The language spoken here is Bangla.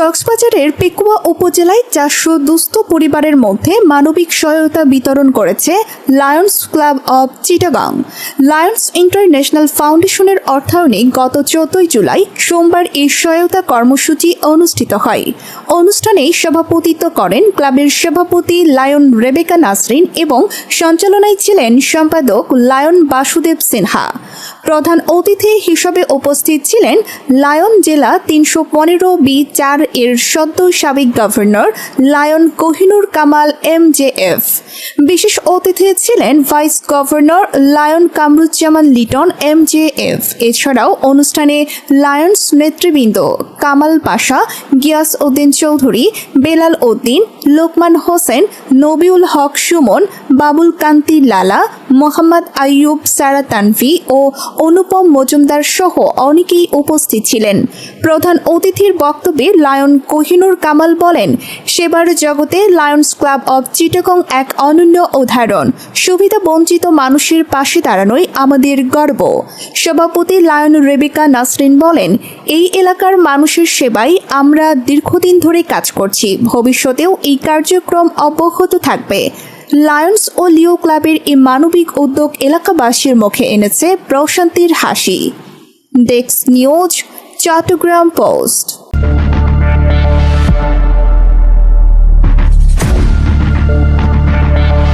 কক্সবাজারের পেকুয়া উপজেলায় চারশো দুস্থ পরিবারের মধ্যে মানবিক সহায়তা বিতরণ করেছে Lions club of Chittagong. Lions international ফাউন্ডেশনের অর্থায়নে গত চোদ্দই জুলাই সোমবার এই সহায়তা কর্মসূচি অনুষ্ঠিত হয়। অনুষ্ঠানে সভাপতিত্ব করেন ক্লাবের সভাপতি লায়ন রেবেকা নাসরিন এবং সঞ্চালনায় ছিলেন সম্পাদক লায়ন বাসুদেব সিনহা। প্রধান অতিথি হিসেবে উপস্থিত ছিলেন লায়ন জেলা তিনশো পনেরো বি চার এর সদ্য সাবেক governor Lion Kohinoor Kamal M J F বিশেষ অতিথি ছিলেন vice governor Lion Kamruzzaman Liton M J F এছাড়াও অনুষ্ঠানে লায়ন্স নেতৃবৃন্দ কামাল পাশা, গিয়াস উদ্দিন চৌধুরী বেলাল উদ্দিন, লোকমান হোসেন, নবিউল হক সুমন, বাবুল কান্তি লালা, মোহাম্মদ আইয়ুব সারা তানভি ও অনুপম মজুমদার সহ অনেকেই উপস্থিত ছিলেন। প্রধান অতিথির বক্তব্যে লায়ন কোহিনুর কামাল বলেন, সেবার জগতে লায়ন্স ক্লাব অব চিটাগং এক অনন্য উদাহরণ। সুবিধা বঞ্চিত মানুষের পাশে দাঁড়ানোই আমাদের গর্ব। সভাপতি লায়ন রেবিকা নাসরিন বলেন, এই এলাকার মানুষের সেবায় আমরা দীর্ঘদিন ধরে কাজ করছি। ভবিষ্যতেও এই কার্যক্রম অব্যাহত থাকবে। লায়ন্স ও লিও ক্লাবের এই মানবিক উদ্যোগ এলাকাবাসীর মুখে এনেছে প্রশান্তির হাসি। ডেক্স নিউজ, চট্টগ্রাম পোস্ট।